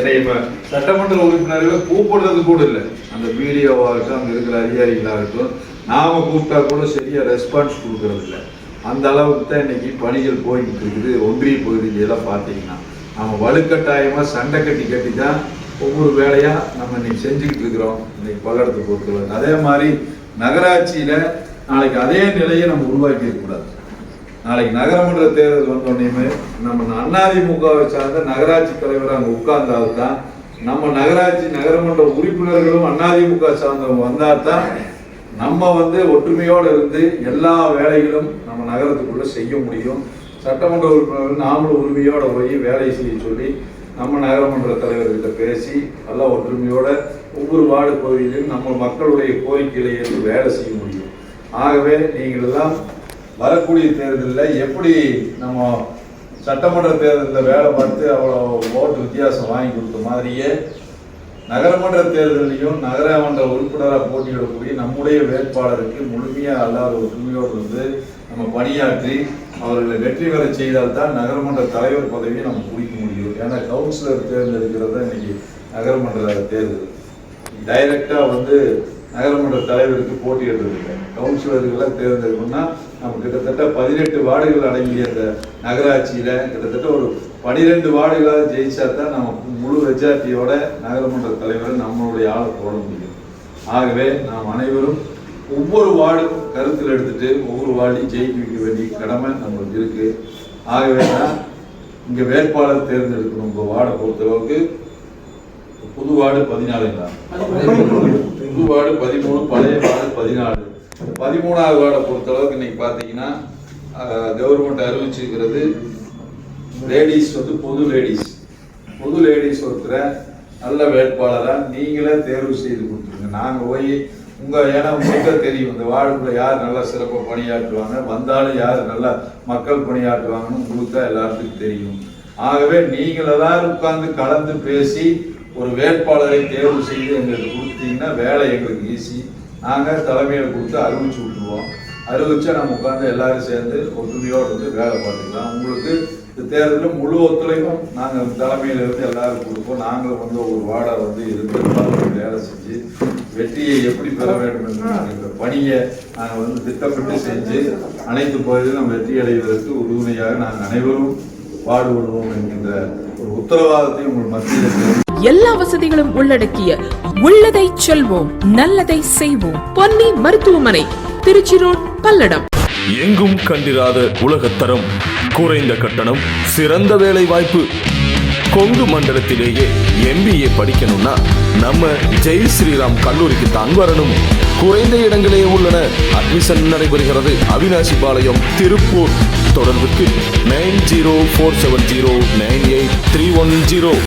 என்னை சட்டமன்ற உறுப்பினர்கள் கூப்பிடுறது கூட இல்லை. அந்த பிடிஓவாகட்டும் அங்கே இருக்கிற அதிகாரிகளாகட்டும் நாம கூப்பிட்டா கூட சரியா ரெஸ்பான்ஸ் கொடுக்கறது இல்லை. அந்த அளவுக்கு தான் இன்னைக்கு பணிகள் போய்கிட்டு இருக்குது. ஒன்றிய பகுதியில எல்லாம் பார்த்தீங்கன்னா நம்ம வலுக்கட்டாயமாக சண்டை கட்டி கட்டி தான் ஒவ்வொரு வேலையாக நம்ம இன்னைக்கு செஞ்சுக்கிட்டு இருக்கிறோம். இன்னைக்கு பல்லடத்தை பொறுத்தவரை. அதே மாதிரி நகராட்சியில் நாளைக்கு அதே நிலையை நம்ம உருவாக்கி இருக்கக்கூடாது நாளைக்கு நகரமன்ற தேர்தல் வந்தோடனே நம்ம அதிமுகவை சார்ந்த நகராட்சி தலைவர் அங்கே உட்கார்ந்தால் தான் நம்ம நகராட்சி நகரமன்ற உறுப்பினர்களும் அதிமுக சார்ந்தவங்க வந்தால் தான் நம்ம வந்து ஒற்றுமையோடு இருந்து எல்லா வேலைகளும் நம்ம நகரத்துக்குள்ளே செய்ய முடியும். சட்டமன்ற உறுப்பினர்கள் நாமளும் உரிமையோடு போய் வேலை செய்ய சொல்லி நம்ம நகரமன்ற தலைவர்கிட்ட பேசி நல்லா ஒற்றுமையோட ஒவ்வொரு வார்டு பகுதியிலும் நம்ம மக்களுடைய கோரிக்கைகளை ஏற்று வேலை செய்ய முடியும். ஆகவே நீங்கள் எல்லாம் வரக்கூடிய தேர்தலில் எப்படி நம்ம சட்டமன்ற தேர்தலில் வேலை பார்த்து அவ்வளோ ஓட்டு வித்தியாசம் வாங்கி கொடுத்த மாதிரியே நகரமன்ற தேர்தலையும் நகரமன்ற உறுப்பினராக போட்டியிடக்கூடிய நம்முடைய வேட்பாளருக்கு முழுமையாக அல்லாத ஒரு துணியோடு இருந்து நம்ம பணியாற்றி அவர்களை வெற்றி பெற செய்தால்தான் நகரமன்ற தலைவர் பதவியை நம்ம பிடிக்க முடியும். ஏன்னா கவுன்சிலர் தேர்ந்தெடுக்கிறது தான் இன்னைக்கு நகரமன்ற தேர்தல். டைரக்டாக வந்து நகரமன்ற தலைவருக்கு போட்டியிடுறதில்லை கவுன்சிலர்களை தேர்ந்தெடுக்கணும்னா நம்ம கிட்டத்தட்ட பதினெட்டு வார்டுகள் அடங்கிய அந்த நகராட்சியில கிட்டத்தட்ட ஒரு பனிரெண்டு வார்டுகளாக ஜெயிச்சா தான் நம்ம முழு மெஜாரிட்டியோட நகரமன்ற தலைவரை நம்மளுடைய ஆளை போட முடியும். ஆகவே நாம் அனைவரும் ஒவ்வொரு வார்டும் கருத்தில் எடுத்துட்டு ஒவ்வொரு வார்டையும் ஜெயிக்க வைக்க வேண்டிய கடமை நம்மளுக்கு இருக்கு. ஆகவே தான் இங்க வேட்பாளர் தேர்ந்தெடுக்கணும் உங்கள் வார்டை பொறுத்தளவுக்கு. புது வார்டு பதினாலுங்களா? புது வார்டு பதிமூணு பழைய வார்டு பதினாலு. பதிமூணாவது வார்டை பொறுத்தளவுக்கு இன்னைக்கு பார்த்தீங்கன்னா கவர்மெண்ட் அறிவிச்சிருக்கிறது லேடிஸ் வந்து பொது லேடிஸ் பொது லேடிஸ் ஒருத்தரை நல்ல வேட்பாளராக நீங்களே தேர்வு செய்து கொடுத்துருங்க. நாங்கள் போய் உங்கள் ஏன்னா உங்களுக்கு தெரியும் இந்த வார்டுக்குள்ள யார் நல்லா சிறப்பாக பணியாற்றுவாங்க வந்தாலும் யார் நல்லா மக்கள் பணியாற்றுவாங்கன்னு உங்களுக்கு தான் எல்லாத்துக்கும் தெரியும். ஆகவே நீங்கள் எல்லாரும் உட்கார்ந்து கலந்து பேசி ஒரு வேட்பாளரை தேர்வு செய்து எங்களுக்கு கொடுத்தீங்கன்னா வேலை எங்களுக்கு ஈஸி. நாங்கள் தலைமையில் கொடுத்து அறிவிச்சு விட்டுருவோம். அறிவிச்சா நம்ம உட்காந்து எல்லாரும் சேர்ந்து ஒற்றுமையோடு வந்து வேலை பார்த்துக்கலாம். உங்களுக்கு இந்த தேர்தலில் முழு ஒத்துழைப்பும் நாங்கள் தலைமையில் இருந்து எல்லாரும் கொடுப்போம். நாங்களும் வந்து ஒரு வாடகை வந்து இருந்து வேலை செஞ்சு வெற்றியை எப்படி பெற வேண்டும் என்று இந்த பணியை நாங்கள் வந்து திட்டமிட்டு செஞ்சு அனைத்து பகுதியிலும் வெற்றி அடைவதற்கு உறுதுணையாக நாங்கள் அனைவரும் பாடுபடுவோம் என்கின்ற ஒரு உத்தரவாதத்தை உங்கள் மத்தியில் எல்லா வசதிகளும் உள்ளடக்கிய உள்ளதை செல்வோம் நல்லதை செய்வோம். பொன்னி மருத்துவமனை திருச்சி ரோட் பல்லடம். எங்கும் கண்டிராத உலகத்தரம் குறைந்த கட்டணம் சிறந்த வேலை வாய்ப்பு கொங்கு மண்டலத்திலேயே எம்பிஏ படிக்கணும்னா நம்ம ஜெய் ஸ்ரீராம் கல்லூரிக்கு தான் வரணும். குறைந்த இடங்களே உள்ளன. அட்மிஷன் நடைபெறுகிறது. அவினாசி பாளையம் திருப்பூர். தொடர்புக்கு nine zero four seven zero nine eight three one zero.